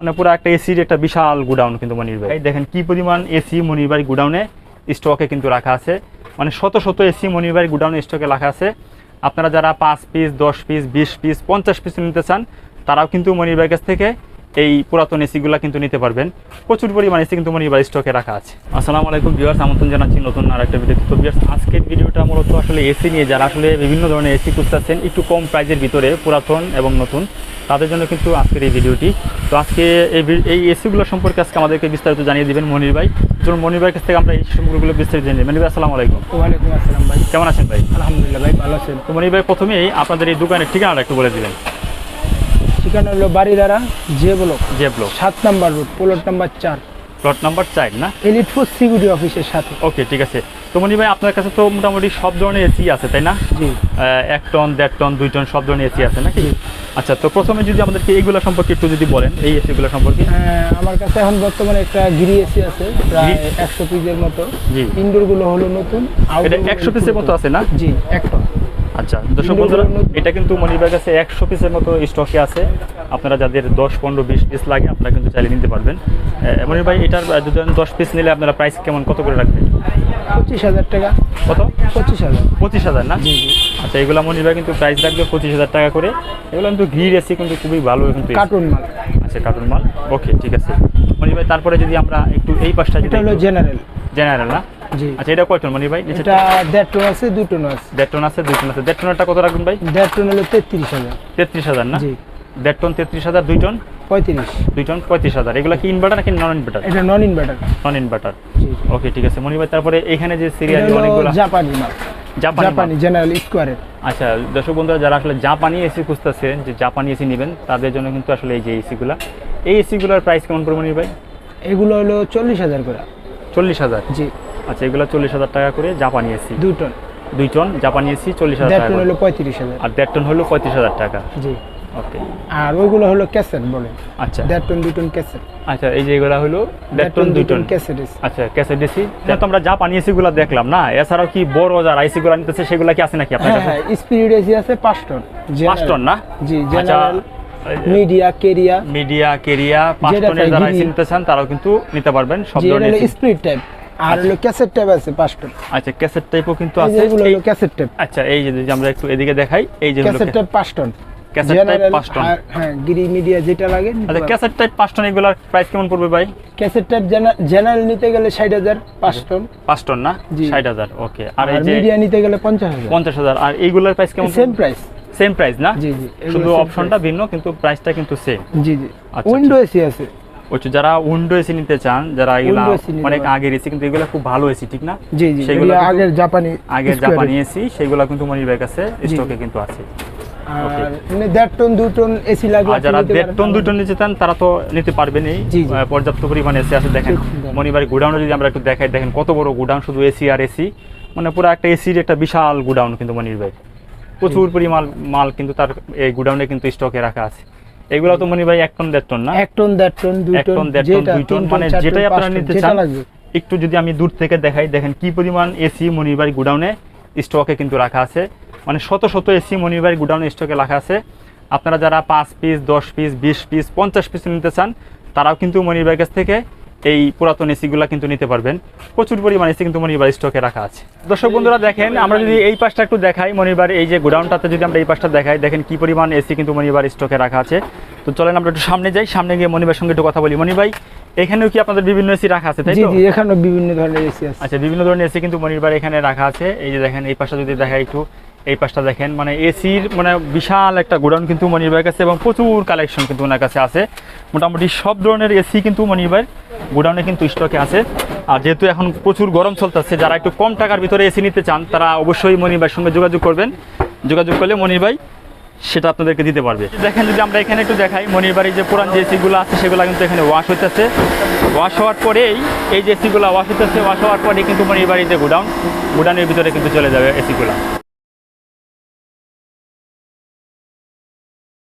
মানে পুরো একটা এসির একটা বিশাল গুডাউন কিন্তু মনির ভাই। দেখেন কি পরিমাণ এসি মনির ভাই গুডাউনে স্টকে কিন্তু রাখা আছে। মানে শত শত এসি মনির ভাই গুডাউনে স্টকে রাখা আছে। আপনারা যারা পাঁচ পিস দশ পিস বিশ পিস পঞ্চাশ পিস নিতে চান, তারাও কিন্তু মনির ভাইয়ের কাছ থেকে এই পুরাতন এসিগুলো কিন্তু নিতে পারবেন। প্রচুর পরিমাণ এসি কিন্তু ভাই স্টকে রাখা আছে। আসসালামু আলাইকুম ভিউয়ার্স আমন্ত্রণ জানাচ্ছি নতুন আর একটা ভিডিও তো। ভিউয়ার্স আজকের ভিডিওটা মূলত আসলে এসি নিয়ে যারা আসলে বিভিন্ন ধরনের এসি খুঁজতেছেন একটু কম প্রাইজের ভিতরে পুরাতন এবং নতুন তাদের জন্য কিন্তু আজকের এই ভিডিওটি তো আজকে এই এই এসিগুলো সম্পর্কে আজকে আমাদেরকে বিস্তারিত জানিয়ে দিবেন মনির ভাই চলুন মনির ভাইয়ের কাছ থেকে আমরা এই সম্পর্কগুলো বিস্তারিত জানিয়ে মনির ভাই আসসালামু আলাইকুম। ওয়ালাইকুম আসসালাম ভাই। কেমন আছেন ভাই? আলহামদুলিল্লাহ ভাই ভালো আছেন। তো মনির ভাই প্রথমেই আপনাদের এই দোকানের ঠিকানাটা একটু বলে দিলেন ঠিকানা হলো বাড়িদারা যে ব্লক যে ব্লক সাত নাম্বার রোড প্লট নাম্বার চার। প্লট নাম্বার চার না? এলিট ফোর সিকিউরিটি অফিসের সাথে। ওকে ঠিক আছে। তো মনির ভাই আপনার কাছে তো মোটামুটি সব ধরনের এসি আছে তাই না? জি। এক টন দেড় টন দুই টন সব ধরনের এসি আছে নাকি? জি। আচ্ছা তো প্রথমে যদি আমাদেরকে এইগুলো সম্পর্কে একটু যদি বলেন এই এসিগুলো সম্পর্কে। আমার কাছে এখন বর্তমানে একটা গিরি এসি আছে প্রায় একশো পিসের মতো। জি। ইনডোরগুলো হলো নতুন এটা একশো পিসের মতো আছে না? জি এক টন আচ্ছা দর্শক বন্ধুরা এটা কিন্তু মনিবার কাছে একশো পিসের মতো স্টকে আছে। আপনারা যাদের দশ পনেরো বিশ পিস লাগে আপনারা কিন্তু চালিয়ে নিতে পারবেন। মনির ভাই এটার যদি দশ পিস নিলে আপনারা প্রাইস কেমন? কত করে রাখবেন? পঁচিশ হাজার টাকা। কত? পঁচিশ হাজার। পঁচিশ হাজার না? আচ্ছা এগুলো মনির ভাই কিন্তু প্রাইস রাখবে পঁচিশ হাজার টাকা করে। এগুলো কিন্তু ঘির এসি কিন্তু খুবই ভালো কিন্তু কার্টুন মাল। আচ্ছা কার্টুন মাল। ওকে ঠিক আছে। মনির ভাই তারপরে যদি আমরা একটু এই পাশটা যেটা হলো জেনারেল জেনারেল না? আচ্ছা এটা কয় টন মনির ভাই? এটা দেড় টন আছে দুই টন আছে। দেড় টন আছে দুই টন আছে। দেড় টনেরটা কত রাখবেন ভাই? দেড় টন হলো তেত্রিশ হাজার। তেত্রিশ হাজার না? জি। দেড় টন তেত্রিশ হাজার দুই টন? পঁয়ত্রিশ। দুই টন পঁয়ত্রিশ হাজার। এগুলো কি ইনভার্টার নাকি নন ইনভার্টার এটা নন ইনভার্টার নন ইনভার্টার ওকে ঠিক আছে। মনির ভাই তারপরে এখানে যে সিরিয়াল অনেকগুলো জাপানি মাল। জাপানি জাপানি জেনারেল স্কোয়ারের আচ্ছা দর্শক বন্ধুরা যারা আসলে জাপানি এসি খুঁজতেছেন যে জাপানি এসি নেবেন তাদের জন্য কিন্তু আসলে এই যে এসিগুলো এই এসিগুলোর প্রাইস কেমন পড়বে মনির ভাই? এগুলো হলো চল্লিশ হাজার করে। চল্লিশ হাজার। জি। আচ্ছা এগুলো চল্লিশ হাজার টাকা করে জাপানি এসি। দুই টন। দুই টন জাপানি এসি চল্লিশ হাজার টাকা হলো পঁয়ত্রিশ হাজার। আর দেড় টন হলো পঁয়ত্রিশ হাজার টাকা। জি। ওকে। আর ওইগুলো হলো ক্যাসেট বলে আচ্ছা। দেড় টন দুই টন ক্যাসেট। আচ্ছা এই যে এগুলো হলো দেড় টন দুই টন ক্যাসেট আচ্ছা ক্যাসেট এসি। তো আমরা জাপানি দেখলাম না? এছাড়াও কি বড় যারা এসি গুলো নিতেছে সেগুলো কি আছে নাকি আপনার হ্যাঁ কাছে? হ্যাঁ স্পিরিট এসি আছে পাঁচ টন। পাঁচ টন না? জি general Midea Carrier Midea Carrier পাঁচ টনের যারা। নিতে চান তারাও কিন্তু নিতে পারবেন সব ধরনের স্পিরিট টাইপ আর হলো ক্যাসেট টাইপ আছে পাঁচ টন আচ্ছা ক্যাসেট টাইপও কিন্তু আছে। এগুলো হলো ক্যাসেট টাইপ আচ্ছা এই যে যদি আমরা একটু এদিকে দেখাই এই যে ক্যাসেট টাইপ পাঁচ ton. Cassette type general ton. হ্যাঁ গিরি মিডিয়া যেটা লাগে আচ্ছা ক্যাসেট টাইপ পাঁচ টন এগুলোর প্রাইস কেমন পড়বে ভাই? ক্যাসেট টাইপ জেনারেল নিতে গেলে ষাট হাজার পাঁচ টন। পাঁচ টন না? জি। ষাট হাজার ওকে আর এই যে মিডিয়া নিতে গেলে পঞ্চাশ হাজার। পঞ্চাশ হাজার আর এইগুলোর প্রাইস কেমন সেম প্রাইস সেম প্রাইস না? জি জি শুধু অপশনটা ভিন্ন কিন্তু প্রাইসটা কিন্তু সেম জি জি। আচ্ছা, উইন্ডো এসি আছে। ওই যারা উইন্ডো এসি নিতে চান যারা এগুলা অনেক আগের এসি কিন্তু এগুলো খুব ভালো এসি ঠিক না? জি জি সেগুলো আগের জাপানি আগের জাপানি এসি সেগুলো কিন্তু মনির কাছে স্টকে কিন্তু আছে। Okay. আর এমনি দেড় টন দু টন এসি লাগলে যারা দেড় টন দুই টন নিতে চান তারা তো নিতে পারবেনই জি, জি। পর্যাপ্ত পরিমাণে এসি আছে। দেখেন খুব সুন্দর। মনিবার গুডাউনে যদি আমরা একটু দেখাই দেখেন কত বড় গুডাউন শুধু এসি আর এসি। মানে পুরো একটা এসির একটা বিশাল গুডাউন কিন্তু মনির ভাই। প্রচুর পরিমাণ মাল কিন্তু তার এই গুডাউনে কিন্তু স্টকে রাখা আছে। এগুলো তো মনি ভাই এক টন দেড় টন না? এক টন দেড় টন দুই টন টন দেড় টন দুই টন মানে যেটাই আপনারা নিতে চান একটু যদি আমি দূর থেকে দেখাই দেখেন কি পরিমাণ এসি মনি মনিরবাড়ি গুডাউনে স্টকে কিন্তু রাখা আছে। মানে শত শত এসি মনিরবাড়ি গুডাউনে স্টকে রাখা আছে। আপনারা যারা পাঁচ পিস দশ পিস বিশ পিস পঞ্চাশ পিস নিতে চান তারাও কিন্তু মনি মনিরবাড়ির কাছ থেকে এই পুরাতন এসিগুলো কিন্তু নিতে পারবেন। প্রচুর পরিমাণ এসি কিন্তু মনিরবাড়ি স্টকে রাখা আছে। দর্শক বন্ধুরা দেখেন আমরা যদি এই পাশটা একটু দেখাই মনিরবাড়ি এই যে গোডাউনটাতে যদি আমরা এই পাশটা দেখাই দেখেন কি পরিমাণ এসি কিন্তু মনিরবাড়ি স্টকে রাখা আছে। তো চলেন আমরা একটু সামনে যাই সামনে গিয়ে মনিবার সঙ্গে একটু কথা বলি। মনির এখানেও কি আপনাদের বিভিন্ন এসি রাখা আছে তাই তো? এখানে বিভিন্ন ধরনের এসি আছে। আচ্ছা বিভিন্ন ধরনের এসি কিন্তু মনিরবার এখানে রাখা আছে। এই যে দেখেন এই পাশটা যদি দেখাই একটু এই পাশটা দেখেন মানে এসির মানে বিশাল একটা গোডাউন কিন্তু মনিরবার কাছে এবং প্রচুর কালেকশন কিন্তু ওনার কাছে আছে। মোটামুটি সব ধরনের এসি কিন্তু মনিরবার গোডাউনে কিন্তু স্টকে আছে। আর যেহেতু এখন প্রচুর গরম চলতেছে, যারা একটু কম টাকার ভিতরে এসি নিতে চান, তারা অবশ্যই মনিরবার সঙ্গে যোগাযোগ করবেন। যোগাযোগ করলে মনির ভাই সেটা আপনাদেরকে দিতে পারবে। দেখেন যদি আমরা এখানে একটু দেখাই, মনির বাড়ির যে পুরান যে এসিগুলো আছে, সেগুলো কিন্তু এখানে ওয়াশ হইতেছে। ওয়াশ হওয়ার পরেই এই যে এসিগুলো ওয়াশ হইতেছে ওয়াশ হওয়ার পরেই কিন্তু মনির বাড়ির যে গোডাউন, গোডাউনের ভিতরে কিন্তু চলে যাবে এসিগুলো